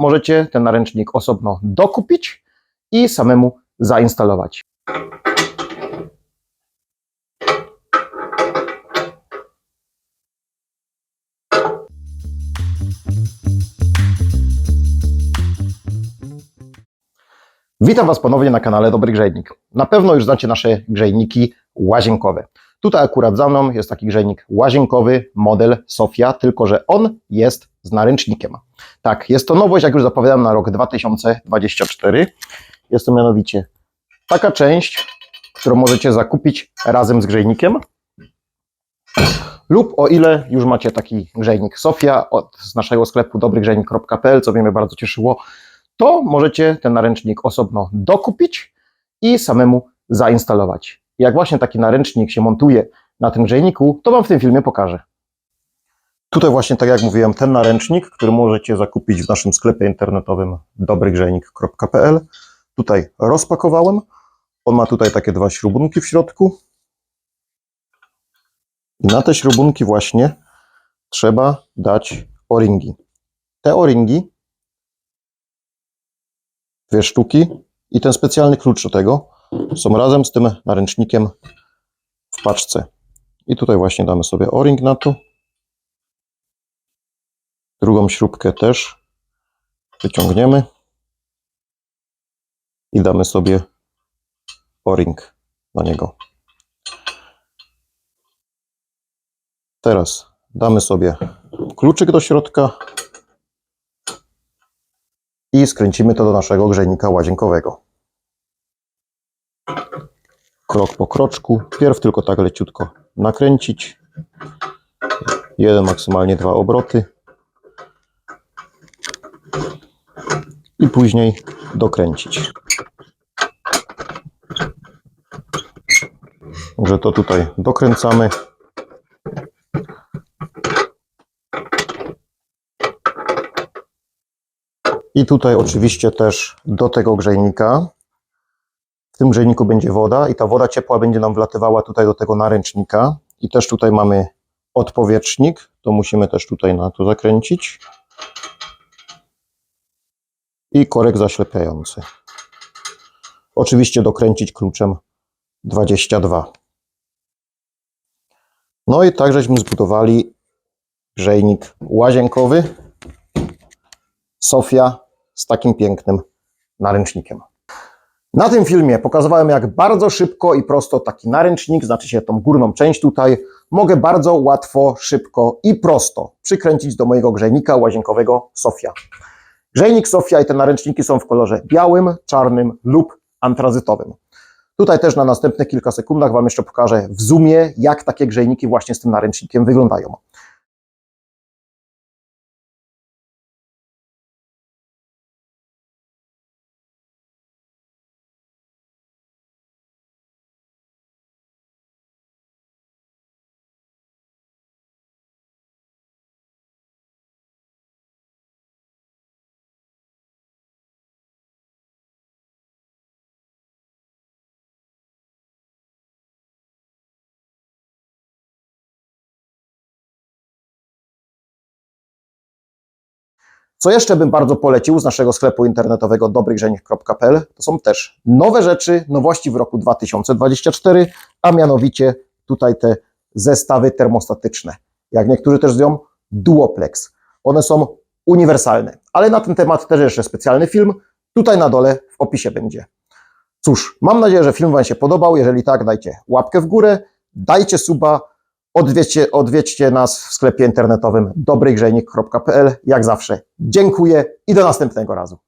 możecie ten naręcznik osobno dokupić i samemu zainstalować. Witam Was ponownie na kanale Dobry Grzejnik. Na pewno już znacie nasze grzejniki łazienkowe. Tutaj akurat za mną jest taki grzejnik łazienkowy, model Sofia, tylko że on jest z naręcznikiem. Tak, jest to nowość, jak już zapowiadam, na rok 2024. Jest to mianowicie taka część, którą możecie zakupić razem z grzejnikiem. Lub o ile już macie taki grzejnik Sofia od, z naszego sklepu dobrygrzejnik.pl, co mnie bardzo cieszyło, to możecie ten naręcznik osobno dokupić i samemu zainstalować. Jak właśnie taki naręcznik się montuje na tym grzejniku, to Wam w tym filmie pokażę. Tutaj właśnie, tak jak mówiłem, ten naręcznik, który możecie zakupić w naszym sklepie internetowym dobrygrzejnik.pl. Tutaj rozpakowałem. On ma tutaj takie dwa śrubunki w środku. I na te śrubunki właśnie trzeba dać o-ringi. Te o-ringi dwie sztuki i ten specjalny klucz do tego są razem z tym naręcznikiem w paczce. I tutaj właśnie damy sobie o-ring na to. Drugą śrubkę też wyciągniemy i damy sobie o-ring na niego. Teraz damy sobie kluczyk do środka i skręcimy to do naszego grzejnika łazienkowego. Krok po kroczku. Pierw tylko tak leciutko nakręcić. Jeden, maksymalnie dwa obroty. I później dokręcić. Także to tutaj dokręcamy. I tutaj oczywiście też do tego grzejnika. W tym grzejniku będzie woda i ta woda ciepła będzie nam wlatywała tutaj do tego naręcznika. I też tutaj mamy odpowietrznik, to musimy też tutaj na to zakręcić. I korek zaślepiający. Oczywiście dokręcić kluczem 22. No i tak żeśmy zbudowali grzejnik łazienkowy. Sofia z takim pięknym naręcznikiem. Na tym filmie pokazywałem, jak bardzo szybko i prosto taki naręcznik, znaczy się tą górną część tutaj, mogę bardzo łatwo, szybko i prosto przykręcić do mojego grzejnika łazienkowego Sofia. Grzejnik Sofia i te naręczniki są w kolorze białym, czarnym lub antrazytowym. Tutaj też na następnych kilka sekundach Wam jeszcze pokażę w zoomie, jak takie grzejniki właśnie z tym naręcznikiem wyglądają. Co jeszcze bym bardzo polecił z naszego sklepu internetowego dobrygrzejnik.pl to są też nowe rzeczy, nowości w roku 2024, a mianowicie tutaj te zestawy termostatyczne. Jak niektórzy też zwią, Duoplex. One są uniwersalne, ale na ten temat też jeszcze specjalny film. Tutaj na dole w opisie będzie. Cóż, mam nadzieję, że film Wam się podobał. Jeżeli tak, dajcie łapkę w górę, dajcie suba, Odwiedźcie, odwiedźcie nas w sklepie internetowym dobrygrzejnik.pl. Jak zawsze dziękuję i do następnego razu.